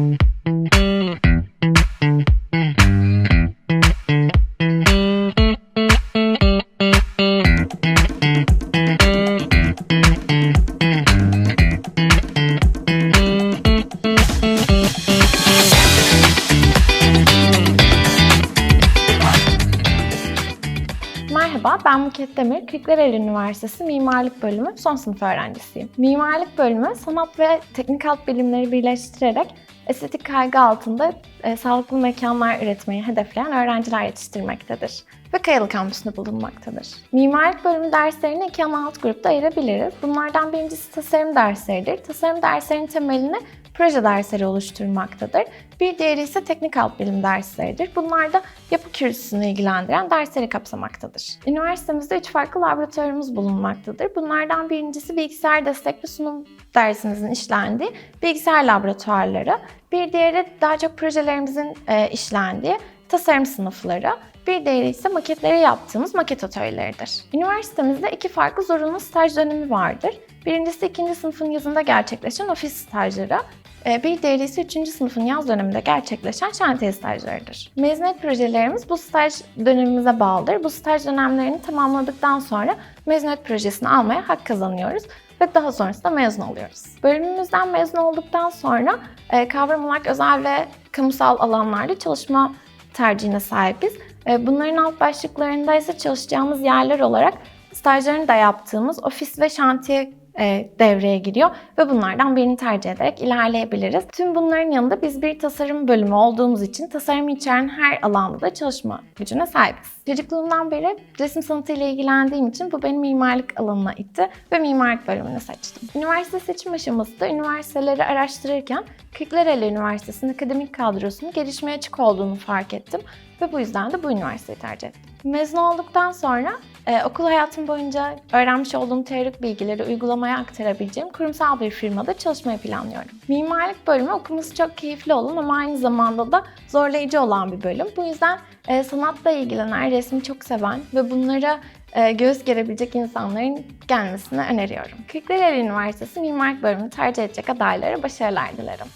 Merhaba, ben Buket Demir, Kırklareli Üniversitesi Mimarlık Bölümü son sınıf öğrencisiyim. Mimarlık Bölümü sanat ve teknik alt bilimleri birleştirerek estetik kaygı altında e, sağlıklı mekanlar üretmeyi hedefleyen öğrenciler yetiştirmektedir ve Kayalı Kampüsü'nde bulunmaktadır. Mimarlık Bölümü derslerini iki ana alt grupta ayırabiliriz. Bunlardan birincisi tasarım dersleridir. Tasarım derslerinin temelini proje dersleri oluşturmaktadır. Bir diğeri ise teknik alt bilim dersleridir. Bunlar da yapı kürsüsünü ilgilendiren dersleri kapsamaktadır. Üniversitemizde üç farklı laboratuvarımız bulunmaktadır. Bunlardan birincisi bilgisayar destekli sunum dersimizin işlendiği bilgisayar laboratuvarları. Bir diğeri daha çok projelerimizin e, işlendiği tasarım sınıfları. Bir diğeri ise maketleri yaptığımız maket atölyeleridir. Üniversitemizde iki farklı zorunlu staj dönemi vardır. Birincisi ikinci sınıfın yazında gerçekleşen ofis stajları, bir diğeri ise 3. sınıfın yaz döneminde gerçekleşen şantiye stajlarıdır. Mezuniyet projelerimiz bu staj dönemimize bağlıdır. Bu staj dönemlerini tamamladıktan sonra mezuniyet projesini almaya hak kazanıyoruz ve daha sonrasında mezun oluyoruz. Bölümümüzden mezun olduktan sonra e, kavram olarak özel ve kamusal alanlarda çalışma tercihine sahibiz. E, Bunların alt başlıklarında ise çalışacağımız yerler olarak stajlarını da yaptığımız ofis ve şantiye e, devreye giriyor ve bunlardan birini tercih ederek ilerleyebiliriz. Tüm bunların yanında biz bir tasarım bölümü olduğumuz için tasarımı içeren her alanda da çalışma gücüne sahibiz. Çocukluğumdan beri resim sanatıyla ilgilendiğim için bu beni mimarlık alanına itti ve mimarlık bölümünü seçtim. Üniversite seçim aşamasında üniversiteleri araştırırken Kırklareli Üniversitesi'nin akademik kadrosunun gelişmeye açık olduğunu fark ettim ve bu yüzden de bu üniversiteyi tercih ettim. Mezun olduktan sonra ee, okul hayatım boyunca öğrenmiş olduğum teorik bilgileri uygulamaya aktarabileceğim kurumsal bir firmada çalışmayı planlıyorum. Mimarlık bölümü okuması çok keyifli olan ama aynı zamanda da zorlayıcı olan bir bölüm. Bu yüzden e, sanatla ilgilenen, resmi çok seven ve bunlara e, göğüs gerebilecek insanların gelmesini öneriyorum. Kırklareli Üniversitesi Mimarlık bölümünü tercih edecek adaylara başarılar dilerim.